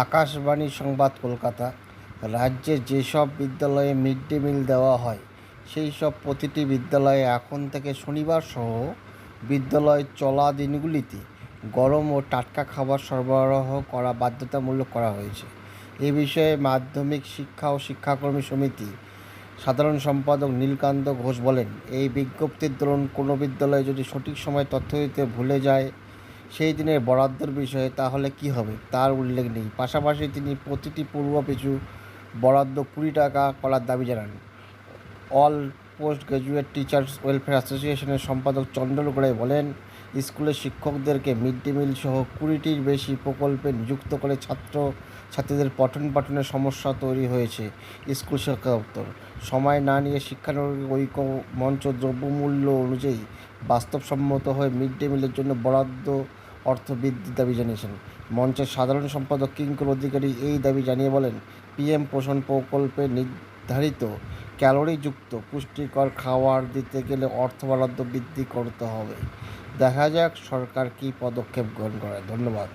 আকাশবাণী সংবাদ কলকাতা। রাজ্যে যেসব বিদ্যালয়ে মিড ডে মিল দেওয়া হয়, সেই সব প্রতিটি বিদ্যালয়ে এখন থেকে শনিবার সহ বিদ্যালয় চলা দিনগুলিতে গরম ও টাটকা খাবার সরবরাহ করা বাধ্যতামূলক করা হয়েছে। এ বিষয়ে মাধ্যমিক শিক্ষা ও শিক্ষাকর্মী সমিতি সাধারণ সম্পাদক নীলকান্ত ঘোষ বলেন, এই বিজ্ঞপ্তির দরুন কোনো বিদ্যালয়ে যদি সঠিক সময় তথ্য দিতে ভুলে যায় সেই দিনের বরাদ্দর বিষয়ে, তাহলে কি হবে? তার উল্লেখ নেই। পাশাপাশি তিনি প্রতিটি পূর্ব পিছু বরাদ্দ কুড়ি টাকা করার দাবি জানান। All post graduate teachers welfare অ্যাসোসিয়েশনের সম্পাদক চন্দ্র গোড়াই বলেন, স্কুলের শিক্ষকদেরকে মিড ডে মিল সহ কুড়িটির বেশি প্রকল্পে নিযুক্ত করে ছাত্র ছাত্রীদের পঠন পাঠনের সমস্যা তৈরি হয়েছে স্কুল শিক্ষা দপ্তর। সময় না নিয়ে শিক্ষানবিক ঐক্য মঞ্চ দ্রব্যমূল্য অনুযায়ী বাস্তবসম্মত হয়ে মিড ডে মিলের জন্য বরাদ্দ অর্থ বৃদ্ধির দাবি জানিয়েছেন। মঞ্চের সাধারণ সম্পাদক কিঙ্কর অধিকারী এই দাবি জানিয়ে বলেন, পিএম পোষণ প্রকল্পে নির্ধারিত ক্যালোরিযুক্ত পুষ্টিকর খাবার দিতে গেলে অর্থ বরাদ্দ বৃদ্ধি করতে হবে। দেখা যাক সরকার কী পদক্ষেপ গ্রহণ করে। ধন্যবাদ।